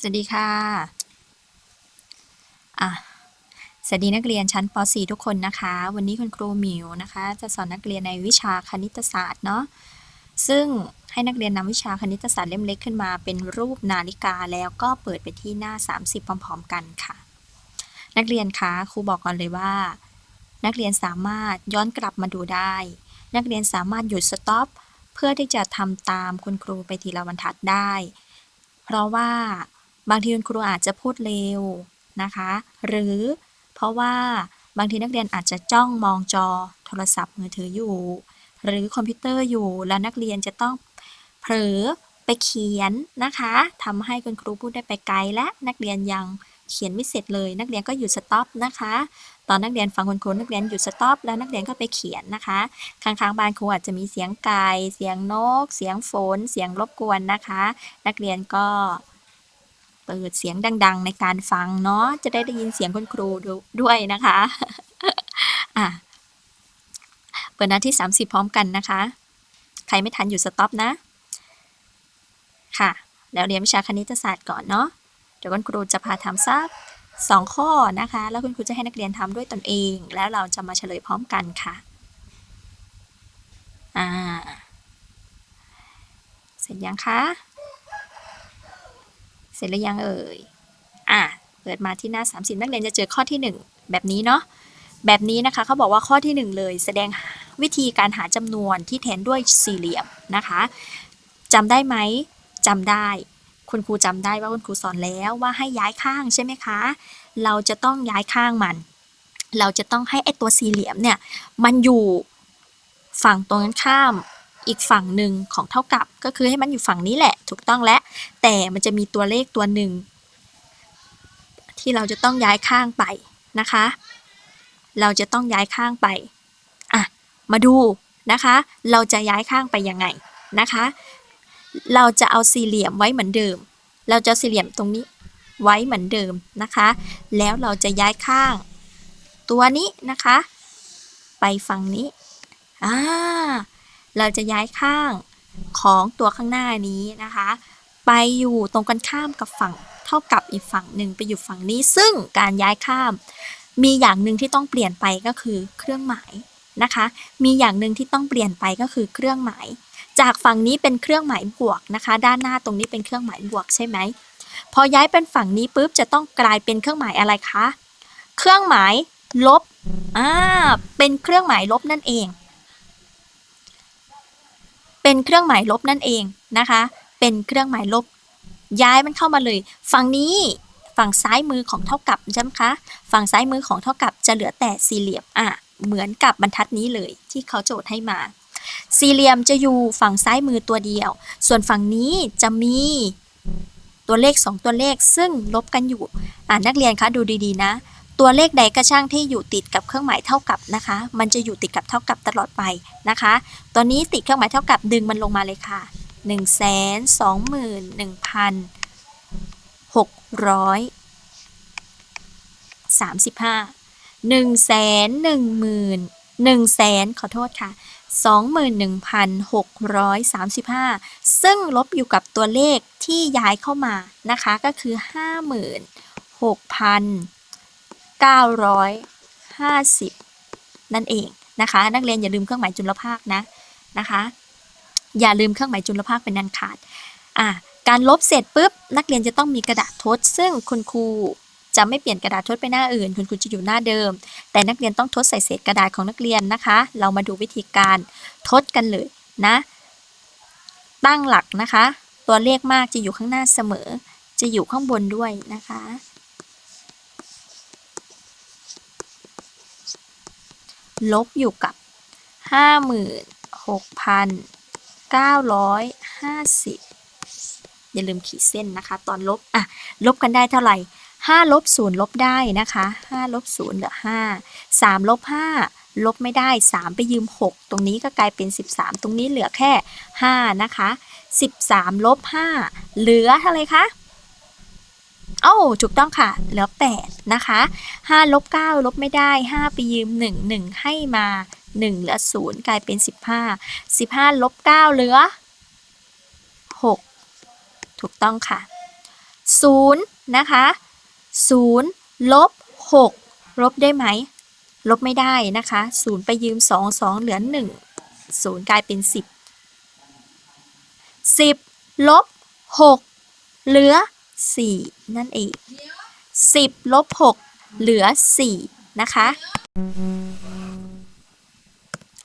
สวัสดีค่ะ อะ สวัสดีนักเรียนชั้นป .4 ทุกคนนะคะ วันนี้คุณครูหมิวนะคะ จะสอนนักเรียนในวิชาคณิตศาสตร์เนาะ ซึ่งให้นักเรียนนำวิชาคณิตศาสตร์เล่มเล็กขึ้นมาเป็นรูปนาฬิกาแล้วก็เปิดไปที่หน้า 30 พร้อมๆกันค่ะ นักเรียนคะครูบอกก่อนเลยว่า นักเรียนสามารถย้อนกลับมาดูได้ นักเรียนสามารถหยุดสต็อป เพื่อที่จะทำตามคุณครูไปทีละบรรทัดได้ เพราะว่าบางทีคุณครูอาจจะพูดเร็วนะคะ หรือเพราะว่าบางทีนักเรียนอาจจะจ้องมองจอโทรศัพท์มือถืออยู่ หรือคอมพิวเตอร์อยู่แล้วนักเรียนจะต้องเผลอไปเขียนนะคะทำให้คุณครูพูดได้ไปไกลและนักเรียนยังเขียนไม่เสร็จเลย นักเรียนก็หยุดสต็อปนะคะ ตอนนักเรียนฟังคุณครูนักเรียนหยุดสต็อปแล้วนักเรียนก็ไปเขียนนะคะ ข้างๆบ้านครูอาจจะมีเสียงไก่เสียงนก เสียงฝน เสียงรบกวนนะคะ นักเรียนก็เปิดเสียงดัง ๆ ในการฟังเนาะจะได้ได้ยินเสียงคุณครูด,ด้วยนะคะอะเปิดหน้าที่ 30 พร้อมกันนะคะ ใครไม่ทันอยู่สต็อปนะ ค่ะ แล้วเรียนวิชาคณิตศาสตร์ก่อนเนาะเดี๋ยวคุณครูจะพาทำสัก สองข้อนะคะ แล้วคุณครูจะให้นักเรียนทำด้วยตนเอง แล้วเราจะมาเฉลยพร้อมกันค่ะอ่าเสร็จยังคะเสร็จหรือยังเอ่ยอะเปิดมาที่หน้า 30 นักเรียนจะเจอข้อที่ 1 แบบนี้เนาะแบบนี้นะคะเขาบอกว่าข้อที่ 1 เลยแสดงวิธีการหาจำนวนที่แทนด้วยสี่เหลี่ยมนะคะจำได้ไหมจำได้ คุณครูจำได้ว่าคุณครูสอนแล้วว่าให้ย้ายข้างใช่ไหมคะ เราจะต้องย้ายข้างมัน เราจะต้องให้ไอตัวสี่เหลี่ยมเนี่ยมันอยู่ฝั่งตรงกันข้ามอีกฝั่งหนึ่งของเท่ากับก็คือให้มันอยู่ฝั่งนี้แหละ ถูกต้องแล้วแต่มันจะมีตัวเลขตัวหนึ่งที่เราจะต้องย้ายข้างไปนะคะ เราจะต้องย้ายข้างไปอะมาดูนะคะ เราจะย้ายข้างไปยังไงนะคะ เราจะเอาสี่เหลี่ยมไว้เหมือนเดิม เราจะสี่เหลี่ยมตรงนี้ไว้เหมือนเดิมนะคะ แล้วเราจะย้ายข้าง ตัวนี้นะคะ ไปฝั่งนี้อ่าเราจะย้ายข้างของตัวข้างหน้านี้นะคะ ไปอยู่ตรงกันข้ามกับฝั่งเท่ากับอีกฝั่งหนึ่งไปอยู่ฝั่งนี้ ซึ่งการย้ายข้าม มีอย่างหนึ่งที่ต้องเปลี่ยนไปก็คือเครื่องหมายนะคะ มีอย่างหนึ่งที่ต้องเปลี่ยนไปก็คือเครื่องหมาย จากฝั่งนี้เป็นเครื่องหมายบวกนะคะ ด้านหน้าตรงนี้เป็นเครื่องหมายบวกใช่ไหม พอย้ายเป็นฝั่งนี้ปุ๊บจะต้องกลายเป็นเครื่องหมายอะไรคะ เครื่องหมายลบ อ่า เป็นเครื่องหมายลบนั่นเอง เป็นเครื่องหมายลบนั่นเองนะคะ เป็นเครื่องหมายลบ ย้ายมันเข้ามาเลย ฝั่งนี้ฝั่งซ้ายมือของเท่ากับใช่ไหมคะ ฝั่งซ้ายมือของเท่ากับจะเหลือแต่สี่เหลี่ยม อะ เหมือนกับบรรทัดนี้เลยที่เขาโจทย์ให้มา สี่เหลี่ยมจะอยู่ฝั่งซ้ายมือตัวเดียว ส่วนฝั่งนี้จะมีตัวเลข 2 ตัวเลขซึ่งลบกันอยู่ อ่านักเรียนคะดูดีๆนะ ตัวเลขใดก็ช่างที่อยู่ติดกับเครื่องหมายเท่ากับนะคะ มันจะอยู่ติดกับเท่ากับตลอดไปนะคะตัวนี้ติดเครื่องหมายเท่ากับดึงมันลงมาเลยค่ะ 1 2 1 6 35 1แสน1หมื่น1แสนขอโทษค่ะ 21,635 ซึ่งลบอยู่กับตัวเลขที่ย้ายเข้ามานะคะก็คือ 56,950 นั่นเองนะคะ นักเรียนอย่าลืมเครื่องหมายจุลภาคนะนะคะ อย่าลืมเครื่องหมายจุลภาคเป็นนันขาดอะการลบเสร็จปุ๊บนักเรียนจะต้องมีกระดาษทด ซึ่งคุณครู จะไม่เปลี่ยนกระดาษทดไปหน้าอื่น คุณครูจะอยู่หน้าเดิม แต่นักเรียนต้องทดใส่เศษกระดาษของนักเรียนนะคะ เรามาดูวิธีการทดกันเลยนะ ตั้งหลักนะคะ ตัวเลขมากจะอยู่ข้างหน้าเสมอ จะอยู่ข้างบนด้วยนะคะ ลบอยู่กับ 56,950อย่าลืมขีดเส้นนะคะ ตอนลบ อะ ลบกันได้เท่าไหร่ 5ลบ0ลบได้นะคะ5ลบ0เหลือ5 3ลบ5ลบไม่ได้ 3 ไปยืม 6 ตรงนี้ก็กลายเป็น 13 ตรงนี้เหลือแค่ 5 นะคะ 13ลบ5เหลือเท่าไรคะโอ้ถูกต้องค่ะ เหลือ 8 นะคะ5ลบ9ลบไม่ได้ 5 ไปยืม 1 1 ให้มา 1 เหลือ 0 กลายเป็น 15 15ลบ9เหลือ 6 ถูกต้องค่ะศูนย์นะคะ ศูนย์ลบหกลบได้ไหม ลบไม่ได้นะคะศูนย์ไปยืมสองสองเหลือหนึ่งศูนย์กลายเป็นสิบสิบลบหกเหลือสี่นั่นเองสิบลบหกเหลือสี่นะคะ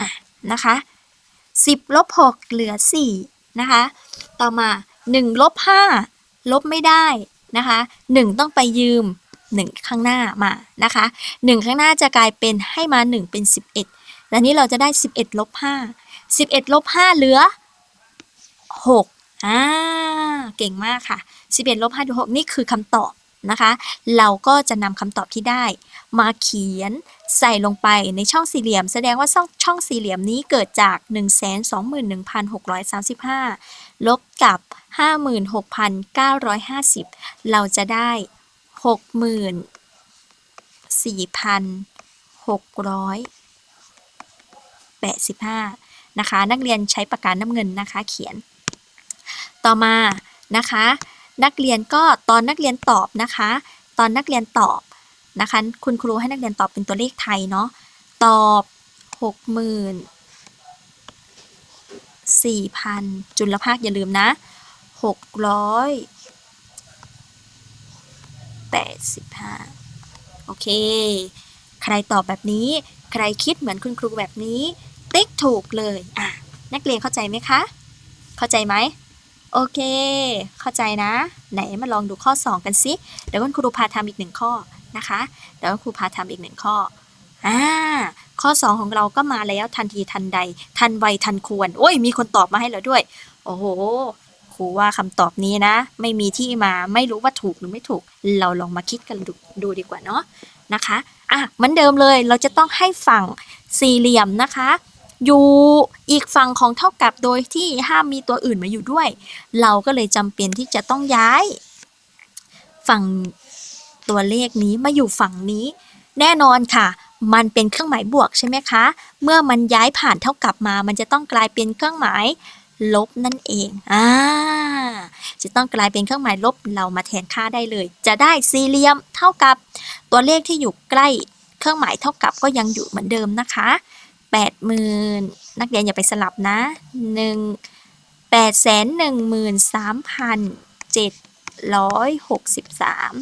อะนะคะสิบลบหกเหลือสี่นะคะ ต่อมาหนึ่งลบห้าลบไม่ได้ นะคะหนึ่งต้องไปยืมหนึ่งข้างหน้ามานะคะหนึ่งข้างหน้าจะกลายเป็นให้มาหนึ่งเป็นสิบเอ็ดแล้วนี้เราจะได้สิบเอ็ดลบห้าสิบเอ็ดลบห้าเหลือหกอ่าเก่งมากค่ะสิบเอ็ดลบห้าเหลือหกนี่คือคำตอบนะคะ เราก็จะนำคำตอบที่ได้ มาเขียนใส่ลงไปในช่องสี่เหลี่ยม แสดงว่าช่องช่องสี่เหลี่ยมนี้เกิดจาก 121,635 ลบกับ 56,950 เราจะได้ 64,685 นะคะ นักเรียนใช้ปากกาน้ำเงินนะคะ เขียน ต่อมานะคะ นักเรียนก็ตอนนักเรียนตอบนะคะ ตอนนักเรียนตอบนะคะ คุณครูให้นักเรียนตอบเป็นตัวเลขไทยเนาะ ตอบหกหมื่น สี่พันจุลภาคอย่าลืมนะหกร้อยแปดสิบห้าโอเค ใครตอบแบบนี้ ใครคิดเหมือนคุณครูแบบนี้ ติ๊กถูกเลย อะ นักเรียนเข้าใจไหมคะ เข้าใจไหม โอเค เข้าใจนะ ไหนมาลองดูข้อ 2 กันสิเดี๋ยวคุณครูพาทำอีกหนึ่งข้อนะคะ เดี๋ยวคุณครูพาทำอีกหนึ่งข้อ อ่า ข้อ 2 ของเราก็มาแล้วทันทีทันใด ทันไวทันควร โอ้ย มีคนตอบมาให้แล้วด้วย โอ้โหครูว่าคำตอบนี้นะ ไม่มีที่มาไม่รู้ว่าถูกหรือไม่ถูก เราลองมาคิดกันดูดูดีกว่าเนาะนะคะอะเหมือนเดิมเลยเราจะต้องให้ฝั่งสี่เหลี่ยมนะคะ อยู่อีกฝั่งของเท่ากับโดยที่ห้ามมีตัวอื่นมาอยู่ด้วย เราก็เลยจำเป็นที่จะต้องย้าย ฝั่งตัวเลขนี้มาอยู่ฝั่งนี้ แน่นอนค่ะ มันเป็นเครื่องหมายบวกใช่ไหมคะ เมื่อมันย้ายผ่านเท่ากับมา มันจะต้องกลายเป็นเครื่องหมายลบนั่นเอง อ่า จะต้องกลายเป็นเครื่องหมายลบเรามาแทนค่าได้เลย จะได้สี่เหลี่ยมเท่ากับตัวเลขที่อยู่ใกล้เครื่องหมายเท่ากับก็ยังอยู่เหมือนเดิมนะคะแปดหมื่นนักเรียนอย่าไปสลับนะหนึ่งแปดแสนหนึ่งหมื่นสามพันเจ็ดร้อยหกสิบสาม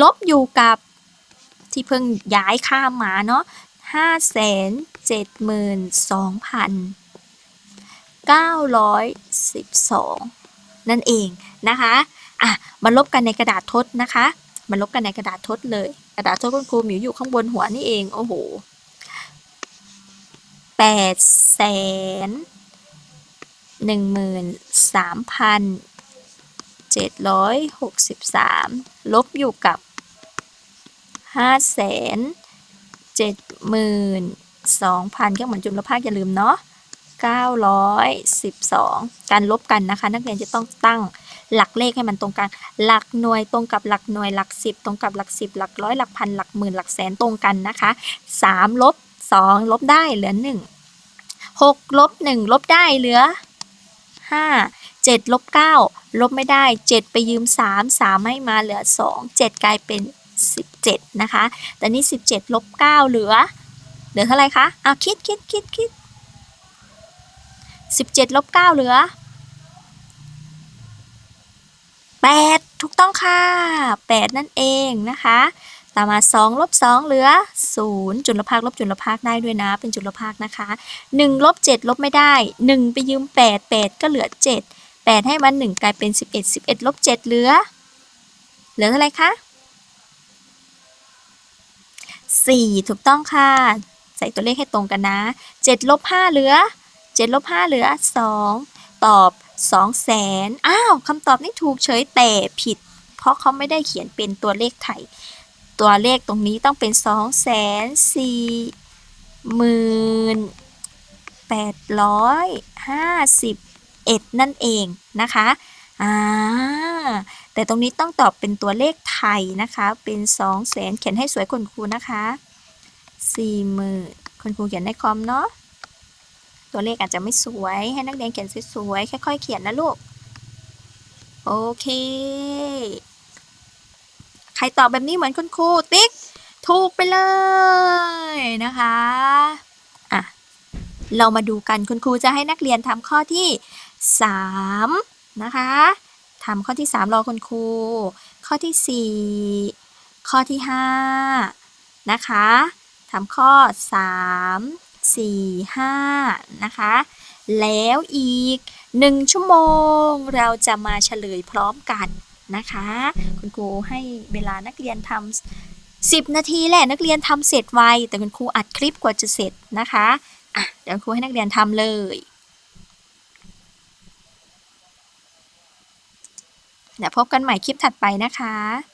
ลบอยู่กับ ที่เพิ่งย้ายข้ามมาเนาะห้าแสนเจ็ดหมื่นสองพันเก้าร้อยสิบสองนั่นเองนะคะอะมาลบกันในกระดาษทดนะคะมาลบกันในกระดาษทดเลย กระดาษทดคุณครูหมิวอยู่ข้างบนหัวนี่เองโอ้โหแปดแสนหนึ่งหมื่นสามพันเจ็ดร้อยหกสิบสามลบอยู่กับ ห้าแสนเจ็ดหมื่นสองพันเครื่องหมายจุลภาคอย่าลืมเนาะ912 การลบกันนะคะ นักเรียนจะต้องตั้งหลักเลขให้มันตรงกัน หลักหน่วยตรงกับหลักหน่วยหลักสิบตรงกับหลักสิบหลักร้อยหลักพันหลักหมื่นหลักแสนตรงกันนะคะ 3 ลบ 2 ลบได้เหลือ 1 6 ลบ 1 ลบได้เหลือ 5 7 ลบ 9 ลบไม่ได้ 7 ไปยืม 3 3 ให้มาเหลือ 2 7 กลายเป็น 17 นะคะ แต่นี่ 17ลบ9เหลือ เหลือเท่าไรคะเอะคิดคิดคิดคิด17ลบ9เหลือ 8 ถูกต้องค่ะ 8 นั่นเองนะคะต่อมา2ลบ2เหลือ 0 จุลภาคลบจุลภาคได้ด้วยนะ เป็นจุลภาคนะคะ1ลบ7ลบไม่ได้ 1 ไปยืม 8 8 ก็เหลือ 7 8 ให้มัน 1 กลายเป็น 11 11ลบ7เหลือ เหลือเท่าไรคะ 4 ถูกต้องค่ะ ใส่ตัวเลขให้ตรงกันนะ7ลบ5เหลือ7ลบ5เหลือ 2 ตอบ2แสนอ้าวคำตอบนี่ถูกเฉยแต่ผิด เพราะเขาไม่ได้เขียนเป็นตัวเลขไทย ตัวเลขตรงนี้ต้องเป็น2แสน4หมื่น851นั่นเองนะคะอ่า แต่ตรงนี้ต้องตอบเป็นตัวเลขไทยนะคะ เป็น2แสนเขียนให้สวยคุณครูนะคะ4หมื่นคุณครูเขียนในคอมเนาะ ตัวเลขอาจจะไม่สวย ให้นักเรียนเขียนสวยๆ ค่อยๆ เขียนนะลูกโอโอเค ใครตอบแบบนี้เหมือนคุณครู ติ๊ก ถูกไปเลยนะคะ อะ เรามาดูกันคุณครูจะให้นักเรียนทำข้อที่ 3 นะคะ ทำข้อที่ 3 รอคุณครู ข้อที่ 4 ข้อที่ 5 นะคะทำข้อ 3 4 5 นะคะ แล้วอีก 1 ชั่วโมงเราจะมาเฉลยพร้อมกันนะคะ คุณครูให้เวลานักเรียนทำ10 นาทีแหละนักเรียนทำเสร็จไว แต่คุณครูอัดคลิปกว่าจะเสร็จนะคะอะเดี๋ยวครูให้นักเรียนทำเลย เดี๋ยวพบกันใหม่คลิปถัดไปนะคะ